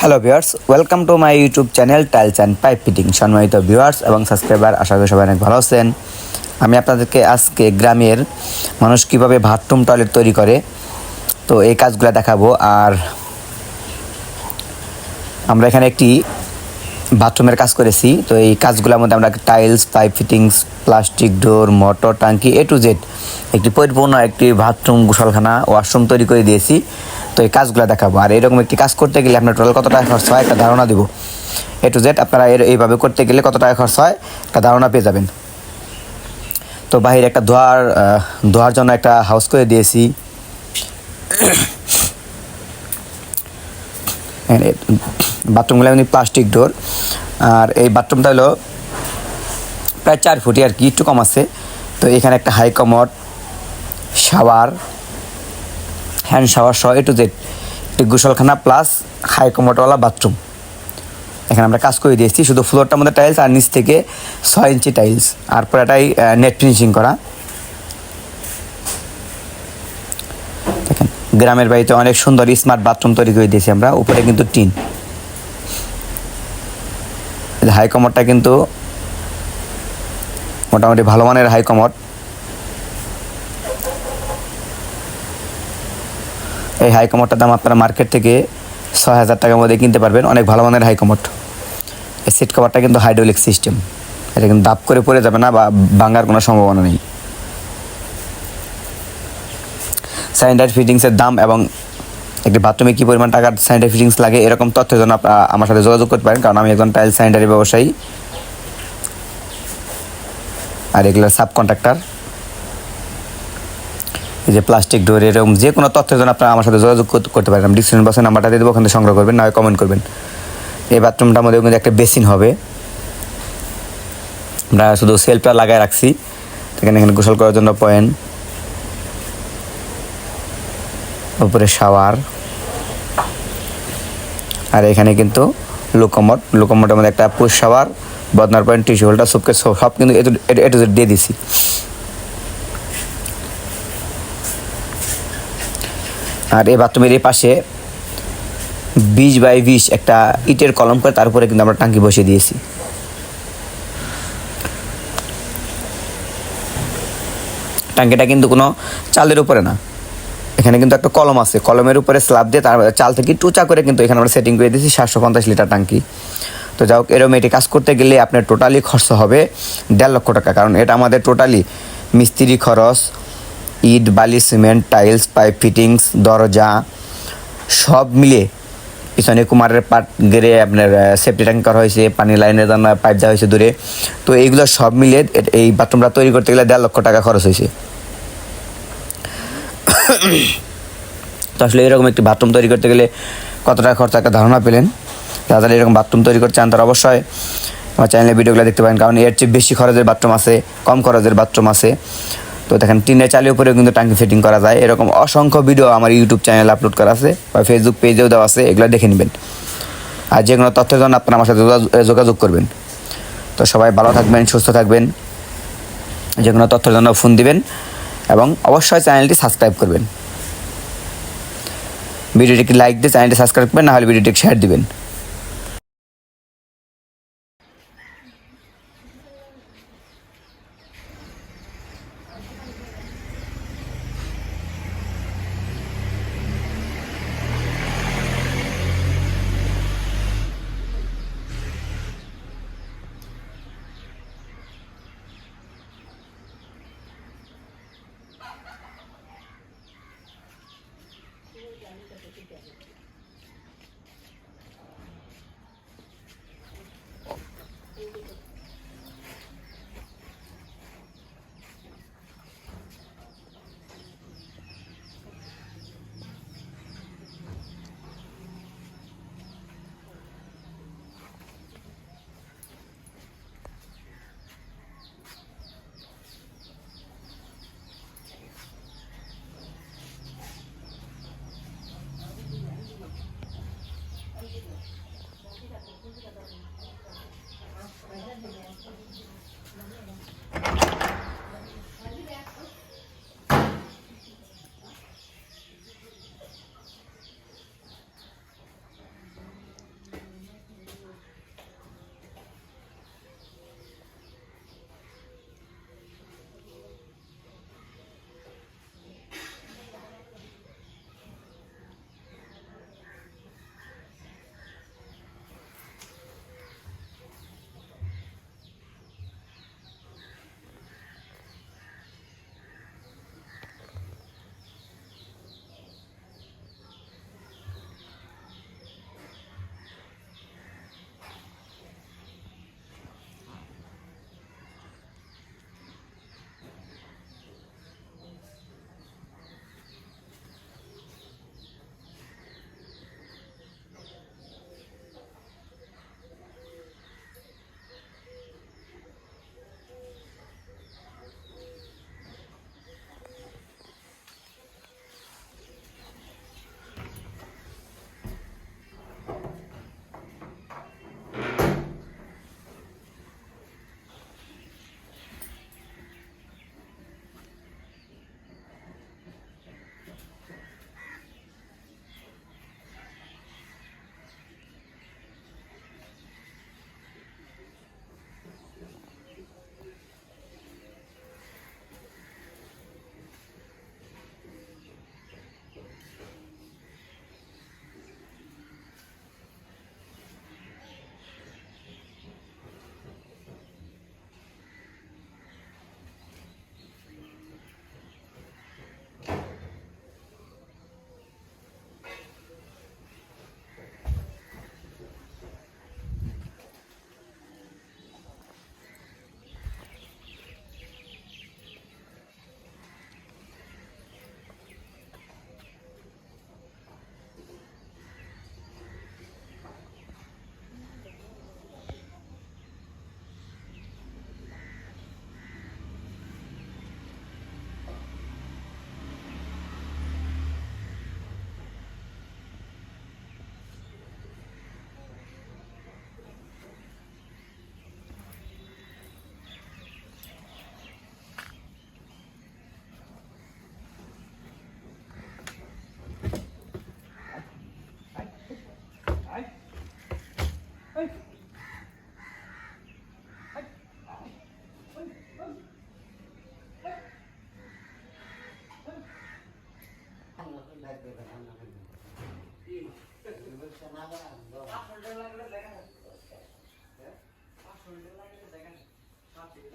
Hello viewers welcome to my YouTube channel tiles and pipe fitting সম্মানিত viewers এবং subscriber আশা করি সবাই অনেক ভালো আছেন। আমি আপনাদেরকে আজকে গ্রামের মানুষ কীভাবে বাথরুম টয়লেট তৈরি করে, তো এই কাজগুলো দেখাবো। আর আমরা এখানে একটি বাথরুমের কাজ করেছি। তো এই কাজগুলোর মধ্যে আমরা tiles pipe fittings plastic door motor Tanki A to Z একটি পরিপূর্ণ একটি বাথরুম গোসলখানা ওয়াশরুম তৈরি করে দিয়েছি। তো এই কাজগুলো দেখাবো। আর এরকম একটি কাজ করতে গেলে আপনার টোটাল কত টাকা খরচ হয় একটা ধারণা দেবো। এ টু জেড আপনারা এর এইভাবে করতে গেলে কত টাকা খরচ হয় একটা ধারণা পেয়ে যাবেন। তো বাহিরে একটা ধোয়ার ধোয়ার জন্য একটা হাউস করে দিয়েছি। বাথরুমগুলো এমনি প্লাস্টিক ডোর আর এই বাথরুমটা হলো প্রায় চার ফুটি আর কি, একটু কম আছে। তো এখানে একটা high commode shower hand shower সহ এ টু জেড একটি গোসলখানা প্লাস হাই কমোডওয়ালা বাথরুম এখানে আমরা কাজ করে দিয়েছি, শুধু ফ্লোরটার মধ্যে টাইলস আর নিচ থেকে ছয় ইঞ্চি টাইলস আর পুরাটাই নেট ফিনিশিং করা। দেখেন, গ্রামের বাড়িতে অনেক সুন্দর স্মার্ট বাথরুম তৈরি করে দিয়েছি আমরা, উপরে কিন্তু টিন। হাই কমোডটা কিন্তু মোটামুটি ভালো মানের হাই এই হাই কমোডটার দাম আপনারা মার্কেট থেকে ছয় হাজার টাকার মধ্যে কিনতে পারবেন। অনেক ভালো মানের হাই কমোড এই সিট কভারটা কিন্তু হাইড্রোলিক সিস্টেম এটা কিন্তু দাপ করে পড়ে যাবে না বা ভাঙার কোনো সম্ভাবনা নেই। স্যানিটারি ফিটিংসের দাম এবং একটি বাথরুমে কী পরিমাণ টাকার স্যানিটারি ফিটিংস লাগে, এরকম তথ্যের জন্য আপনারা আমার সাথে যোগাযোগ করতে পারেন, কারণ আমি একজন টাইল স্যানিটারি ব্যবসায়ী। আর এগুলোর সাব কন্ট্রাক্টর যে প্লাস্টিক ডোর এরকম যে কোনো তথ্যের জন্য আপনারা আমার সাথে যোগাযোগ করতে- পারেন। ডিসক্রিপশন বক্সে নাম্বারটা দিয়ে দেবো, ওখানে সংগ্রহ করবেন, না কমেন্ট করবেন। এই বাথরুমটার মধ্যে কিন্তু একটা বেসিন হবে। আমরা শুধু সেলফটা লাগায় রাখছি। এখানে এখানে গোসল করার জন্য পয়েন্ট উপরে শাওয়ার আর এখানে কিন্তু লোকমট লোকমটের মধ্যে একটা পুষ শাওয়ার বদনার পয়েন্ট টিস্যু হোল্ডার সবকে সব- কিন্তু এটু দিয়ে দিছি। আর এই বাথরুমের এই পাশে বিশ বাই বিশ একটা ইটের কলম করে তার উপরে কিন্তু আমরা টাঙ্কি বসিয়ে দিয়েছি। টাঙ্কিটা কিন্তু কোনো চালের উপরে না। এখানে কিন্তু একটা কলম আছে। কলমের উপরে স্ল্যাব দিয়ে তার চাল থেকে টুচা করে কিন্তু এখানে আমরা সেটিং করে দিয়েছি সাতশো পঞ্চাশ লিটার টাঙ্কি। তো যাই হোক, এরকম এটি কাজ করতে গেলে আপনার টোটালি খরচ হবে দেড় লক্ষ টাকা। কারণ এটা আমাদের টোটালি মিস্ত্রি খরচ ইট, বালি, সিমেন্ট, টাইলস, পাইপ ফিটিংস, দরজা, সব মিলে পিছনে কুমারের পাট গেড়ে আপনার সেফটি ট্যাঙ্ক করা হয়েছে, পানি লাইনের জন্য পাইপ দেওয়া হয়েছে দূরে। তো এইগুলো সব মিলিয়ে এই বাথরুমটা তৈরি করতে গেলে দেড় লক্ষ টাকা খরচ হয়েছে। তো আসলে এরকম একটি বাথরুম তৈরি করতে গেলে কত টাকা খরচ একটা ধারণা পেলেন। যারা এরকম বাথরুম তৈরি করতে চান তারা অবশ্যই আমার চ্যানেলে ভিডিওগুলো দেখতে পারেন, কারণ এর চেয়ে বেশি খরচের বাথরুম আছে, কম খরচের বাথরুম আছে। তো দেখেন, টিনের চালের উপরেও কিন্তু টাঙ্কি ফিটিং করা যায়। এরকম অসংখ্য ভিডিও আমার ইউটিউব চ্যানেলে আপলোড করা আছে বা ফেসবুক পেজেও দেওয়া আছে, এগুলো দেখে নেবেন। আর যে কোনো তথ্যের জন্য আপনারা আমার সাথে যোগাযোগ- যোগাযোগ করবেন। তো সবাই ভালো থাকবেন, সুস্থ থাকবেন। যে কোনো তথ্যের জন্য ফোন দিবেন এবং অবশ্যই চ্যানেলটি সাবস্ক্রাইব করবেন। ভিডিওটিকে লাইক দিয়ে চ্যানেলটি সাবস্ক্রাইব করবেন, না হলে ভিডিওটিকে শেয়ার দিবেন।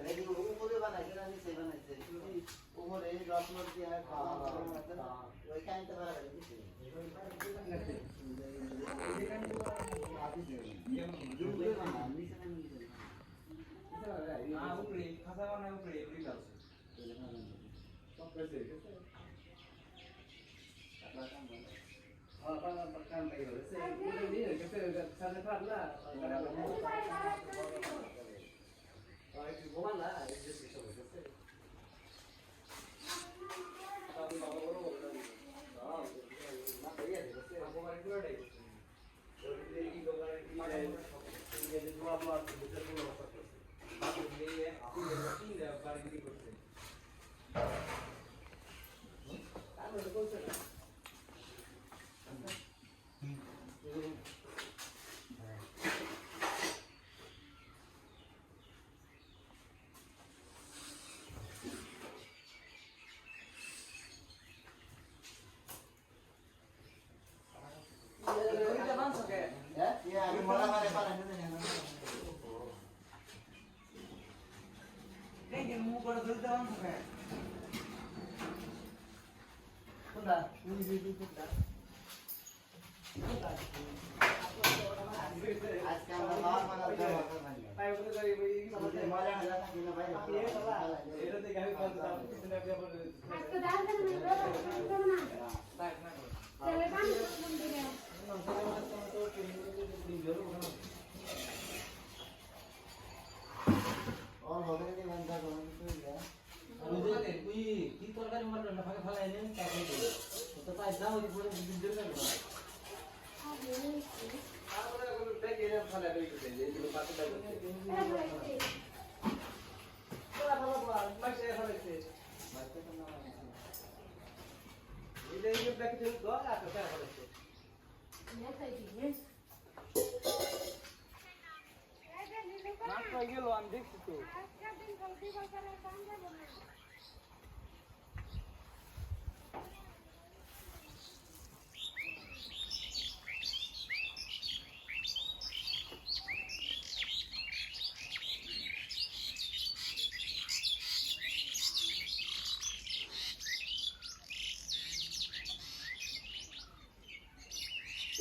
রেডি উপরে বানাইছে না নিচে বানাইছে উপরে রত্ন দিয়ে 我 do one. আজকে আমরা খাওয়ার বানাতে যাব মজা না থাকে না বাইরে বেশি কাছে চলে লাগে এন্ডে ই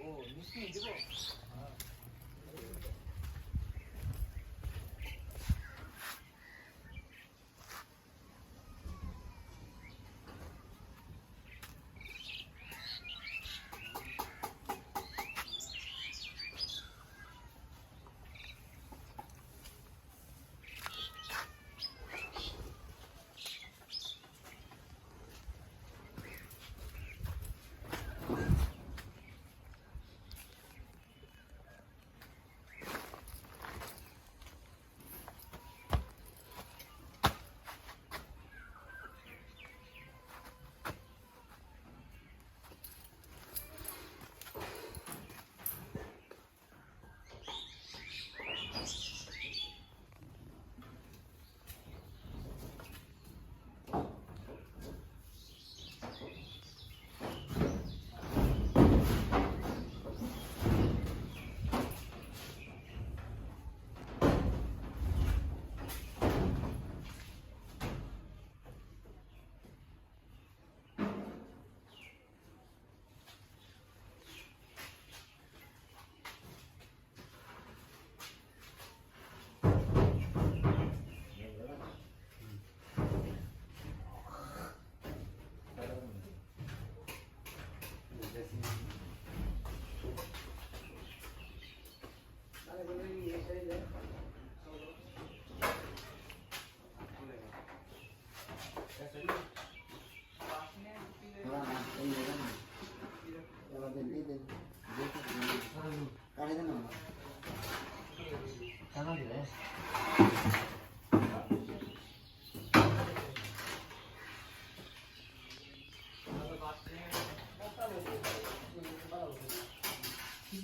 ও মিষ্টি দিব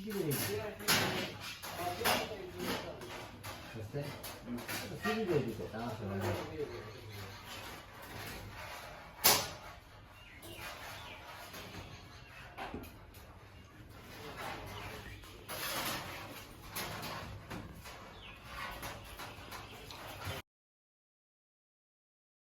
11에 됐어? 11에 되겠다.